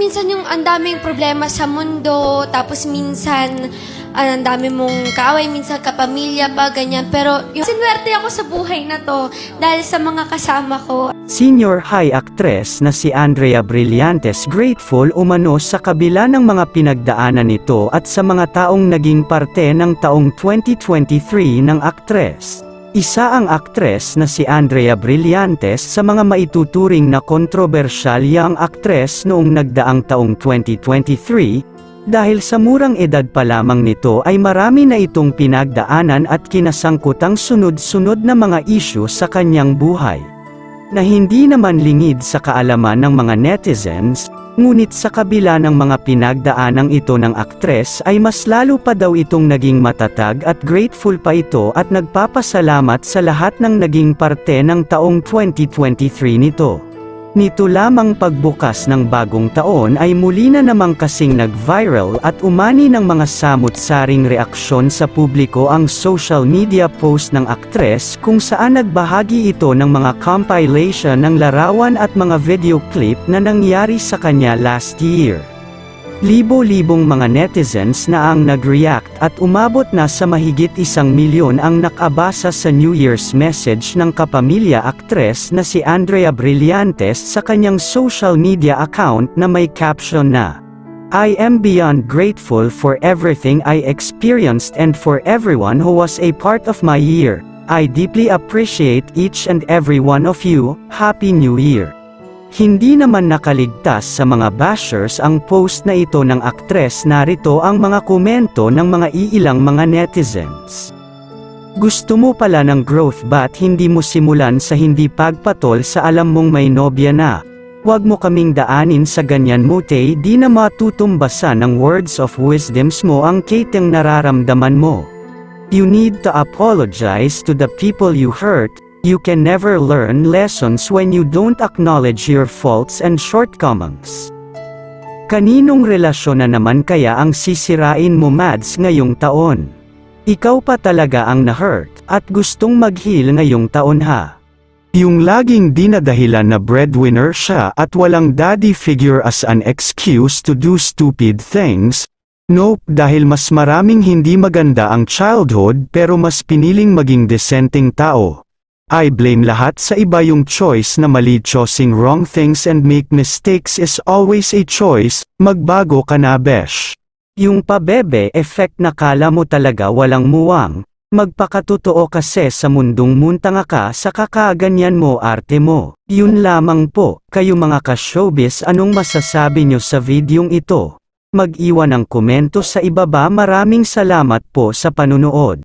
minsan yung ang daming problema sa mundo, tapos minsan ah, ang dami mong kaaway, minsan kapamilya pa, ganyan. Pero yung sinwerte ako sa buhay na to dahil sa mga kasama ko. Senior high actress na si Andrea Brillantes grateful umano sa kabila ng mga pinagdaanan nito at sa mga taong naging parte ng taong 2023 ng aktres. Isa ang aktres na si Andrea Brillantes sa mga maituturing na kontrobersyal. Yang aktres noong nagdaang taong 2023, dahil sa murang edad pa lamang nito ay marami na itong pinagdaanan at kinasangkutang sunod-sunod na mga isyu sa kanyang buhay na hindi naman lingid sa kaalaman ng mga netizens, ngunit sa kabila ng mga pinagdaanang ito ng aktres ay mas lalo pa daw itong naging matatag at grateful pa ito at nagpapasalamat sa lahat ng naging parte ng taong 2023 nito. Nito lamang pagbukas ng bagong taon ay muli na namang kasing nag-viral at umani ng mga samut-saring reaksyon sa publiko ang social media post ng aktres kung saan nagbahagi ito ng mga compilation ng larawan at mga video clip na nangyari sa kanya last year. Libo-libong mga netizens na ang nag-react at umabot na sa mahigit isang milyon ang nakabasa sa New Year's message ng kapamilya aktres na si Andrea Brillantes sa kanyang social media account na may caption na, I am beyond grateful for everything I experienced and for everyone who was a part of my year. I deeply appreciate each and every one of you. Happy New Year! Hindi naman nakaligtas sa mga bashers ang post na ito ng aktres narito ang mga komento ng mga iilang mga netizens. Gusto mo pala ng growth ba't hindi mo simulan sa hindi pagpatol sa alam mong may nobya na? Huwag mo kaming daanin sa ganyan mo te di na matutumbasan ng words of wisdoms mo ang kitang nararamdaman mo. You need to apologize to the people you hurt, You can never learn lessons when you don't acknowledge your faults and shortcomings. Kaninong relasyon na naman kaya ang sisirain mo Mads ngayong taon? Ikaw pa talaga ang na-hurt, at gustong mag-heal ngayong taon ha. Yung laging dinadahilan na breadwinner siya at walang daddy figure as an excuse to do stupid things, Nope, dahil mas maraming hindi maganda ang childhood pero mas piniling maging desenteng tao. I blame lahat sa iba yung choice na mali choosing wrong things and make mistakes is always a choice, magbago ka na besh. Yung pabebe effect na kala mo talaga walang muwang, magpakatotoo kasi sa mundong muntanga ka sa kakaganyan mo arte mo. Yun lamang po, kayo mga ka-showbiz anong masasabi nyo sa videong ito? Mag-iwan ng komento sa ibaba maraming salamat po sa panunood.